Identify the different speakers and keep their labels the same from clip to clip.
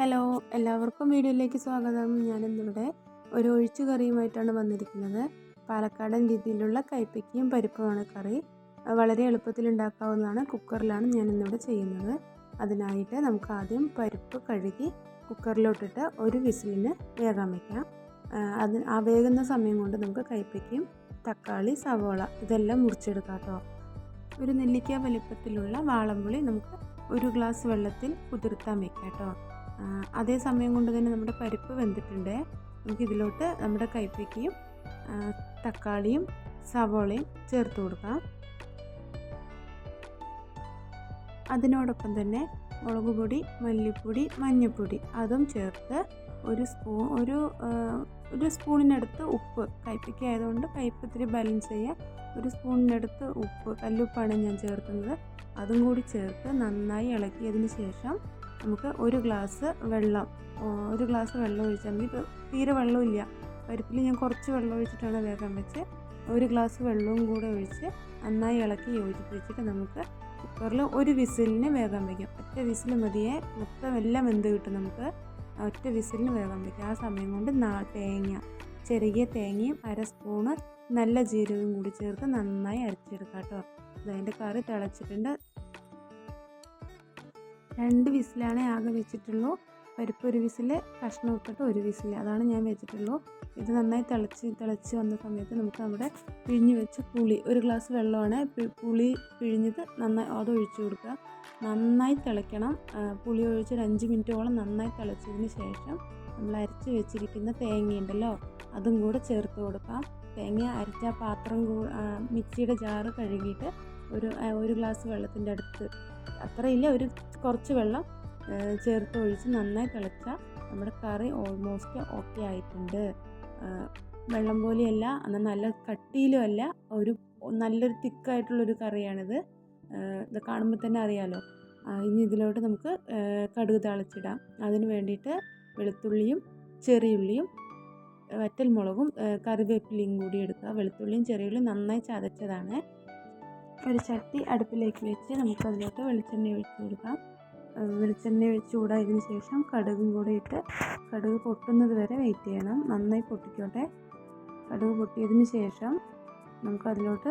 Speaker 1: Hello എല്ലാവർക്കും വീഡിയോയിലേക്ക് സ്വാഗതം. ഞാനിന്നിവിടെ ഒരു ഒഴിച്ചു കറിയുമായിട്ടാണ് വന്നിരിക്കുന്നത്. പാലക്കാടൻ രീതിയിലുള്ള കൈപ്പയ്ക്കയും പരിപ്പുമാണ് കറി. വളരെ എളുപ്പത്തിൽ ഉണ്ടാക്കാവുന്നതാണ്. കുക്കറിലാണ് ഞാൻ ഇന്നിവിടെ ചെയ്യുന്നത്. അതിനായിട്ട് നമുക്ക് ആദ്യം പരിപ്പ് കഴുകി കുക്കറിലോട്ടിട്ട് ഒരു വിസിലിന് വേകാൻ വയ്ക്കാം അത് ആ വേകുന്ന സമയം കൊണ്ട് നമുക്ക് കൈപ്പയ്ക്കും തക്കാളി സവോള ഇതെല്ലാം മുറിച്ചെടുക്കാം ഒരു നെല്ലിക്ക വലിപ്പത്തിലുള്ള വാളംപുളി നമുക്ക് ഒരു ഗ്ലാസ് വെള്ളത്തിൽ കുതിർത്താൻ വെക്കാം കേട്ടോ. അതേ സമയം കൊണ്ട് തന്നെ നമ്മുടെ പരിപ്പ് വെന്തിട്ടുണ്ട്. നമുക്ക് ഇതിലോട്ട് നമ്മുടെ കൈപ്പയ്ക്കയും തക്കാളിയും സവോളയും ചേർത്ത് കൊടുക്കാം. അതിനോടൊപ്പം തന്നെ മുളക് പൊടി മല്ലിപ്പൊടി മഞ്ഞൾപ്പൊടി അതും ചേർത്ത് ഒരു സ്പൂൺ ഒരു ഒരു സ്പൂണിനടുത്ത് ഉപ്പ്. കയ്പ്പയ്ക്ക ആയതുകൊണ്ട് കയ്പ്പ് ഇത്തിരി ബാലൻസ് ചെയ്യുക ഒരു സ്പൂണിനടുത്ത് ഉപ്പ് കല്ലുപ്പാണ് ഞാൻ ചേർക്കുന്നത്. അതും കൂടി ചേർത്ത് നന്നായി ഇളക്കിയതിന് ശേഷം നമുക്ക് ഒരു ഗ്ലാസ് വെള്ളം ഒരു ഗ്ലാസ് വെള്ളം ഒഴിച്ചാൽ മതി. ഇപ്പോൾ തീരെ വെള്ളമില്ല. പരിപ്പിൽ ഞാൻ കുറച്ച് വെള്ളം ഒഴിച്ചിട്ടാണ് വേഗം വെച്ച്. ഒരു ഗ്ലാസ് വെള്ളവും കൂടെ ഒഴിച്ച് നന്നായി ഇളക്കി യോജിപ്പിച്ചിട്ട് നമുക്ക് കുക്കറിൽ ഒരു വിസിലിന് വേഗം വയ്ക്കാം ഒറ്റ വിസിൽ മതിയെ. മൊത്തം എല്ലാം വെന്ത് കിട്ടും നമുക്ക്. ഒറ്റ വിസിലിന് വേഗം വയ്ക്കാം ആ സമയം കൊണ്ട് നാ തേങ്ങ ചെറിയ തേങ്ങയും അര സ്പൂണ് നല്ല ജീരകവും കൂടി ചേർത്ത് നന്നായി അരച്ചെടുക്കാം കേട്ടോ. അതിന്റെ കറി തിളച്ചിട്ടുണ്ട്. രണ്ട് വിസിലാണ് ആകെ വെച്ചിട്ടുള്ളൂ. പരിപ്പ് ഒരു വിസിൽ കഷ്ണം ഇട്ടിട്ട് ഒരു വിസിൽ അതാണ് ഞാൻ വെച്ചിട്ടുള്ളൂ. ഇത് നന്നായി തിളച്ച് തിളച്ച് വന്ന സമയത്ത് നമുക്ക് നമ്മുടെ പിഴിഞ്ഞ് വെച്ച പുളി ഒരു ഗ്ലാസ് വെള്ളമാണ്. പുളി പിഴിഞ്ഞത് നന്നായി അത് ഒഴിച്ചു കൊടുക്കുക. നന്നായി തിളയ്ക്കണം. പുളി ഒഴിച്ച് ഒരു അഞ്ച് മിനിറ്റോളം നന്നായി തിളച്ചതിന് ശേഷം നമ്മൾ അരച്ച് വെച്ചിരിക്കുന്ന തേങ്ങയുണ്ടല്ലോ അതും കൂടെ ചേർത്ത് കൊടുക്കാം. തേങ്ങ അരച്ച പാത്രം മിക്സിയുടെ ജാറ് കഴുകിയിട്ട് ഒരു ഒരു ഗ്ലാസ് വെള്ളത്തിന്റെ അടുത്ത്. അത്രയില്ല ഒരു കുറച്ച് വെള്ളം ചേർത്ത് ഒഴിച്ച് നന്നായി തിളച്ചാൽ നമ്മുടെ കറി ഓൾമോസ്റ്റ് ഓക്കെ ആയിട്ടുണ്ട്. വെള്ളം പോലെയല്ല എന്നാൽ നല്ല കട്ടിയിലും അല്ല ഒരു നല്ലൊരു തിക്കായിട്ടുള്ളൊരു കറിയാണിത്. ഇത് കാണുമ്പോൾ തന്നെ അറിയാലോ. ഇനി ഇതിലോട്ട് നമുക്ക് കടുക് താളിച്ചിടാം. അതിന് വേണ്ടിയിട്ട് വെളുത്തുള്ളിയും ചെറിയുള്ളിയും വറ്റൽ മുളകും കറിവേപ്പിലയും കൂടി എടുക്കുക. വെളുത്തുള്ളിയും ചെറിയുള്ളിയും നന്നായി ചതച്ചതാണ്. ഒരു ചട്ടി അടുപ്പിലേക്ക് വെച്ച് നമുക്ക് അതിലോട്ട് വെളിച്ചെണ്ണ ഒഴിച്ച് കൊടുക്കാം. വെളിച്ചെണ്ണ ചൂടായതിന് ശേഷം കടുകും കൂടെ ഇട്ട് കടുക് പൊട്ടുന്നത് വരെ വെയിറ്റ് ചെയ്യണം. നന്നായി പൊട്ടിക്കോട്ടെ. കടുക് പൊട്ടിയതിന് ശേഷം നമുക്ക് അതിലോട്ട്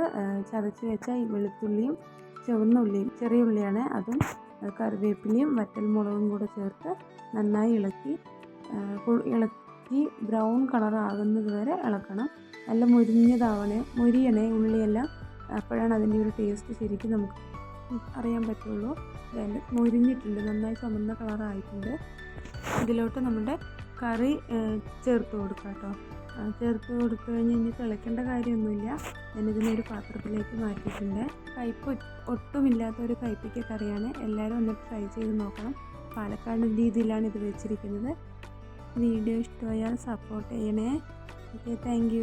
Speaker 1: ചതച്ച് വെച്ച ഈ വെളുത്തുള്ളിയും ചുവന്ന ഉള്ളിയും ചെറിയ ഉള്ളിയാണ് അതും കറിവേപ്പിലയും വറ്റൽമുളകും കൂടെ ചേർത്ത് നന്നായി ഇളക്കി ഇളക്കി ബ്രൗൺ കളർ ആകുന്നത് വരെ ഇളക്കണം. നല്ല മുരിഞ്ഞതാവണേ മുരിയണേ ഉള്ളിയെല്ലാം. അപ്പോഴാണ് അതിന്റെ ഒരു ടേസ്റ്റ് ശരിക്കും നമുക്ക് അറിയാൻ പറ്റുള്ളൂ. അതായത് മുരിഞ്ഞിട്ടുണ്ട് നന്നായി ചുമന്ന കളറായിട്ടുണ്ട് ഇതിലോട്ട് നമ്മുടെ കറി ചേർത്ത് കൊടുക്കാം കേട്ടോ. ചേർത്ത് കൊടുത്തു കഴിഞ്ഞ് ഇനി തിളയ്ക്കേണ്ട കാര്യമൊന്നുമില്ല. ഞാനിതിനൊരു പാത്രത്തിലേക്ക് മാറ്റിയിട്ടുണ്ട്. കയ്പ്പ് ഒട്ടുമില്ലാത്ത ഒരു കയ്പിക്ക കറിയാണ്. എല്ലാവരും ഒന്ന് ട്രൈ ചെയ്ത് നോക്കണം. പാലക്കാട് രീതിയിലാണ് ഇത് വെച്ചിരിക്കുന്നത്. വീഡിയോ ഇഷ്ടമായാൽ സപ്പോർട്ട് ചെയ്യണേ. Okay thank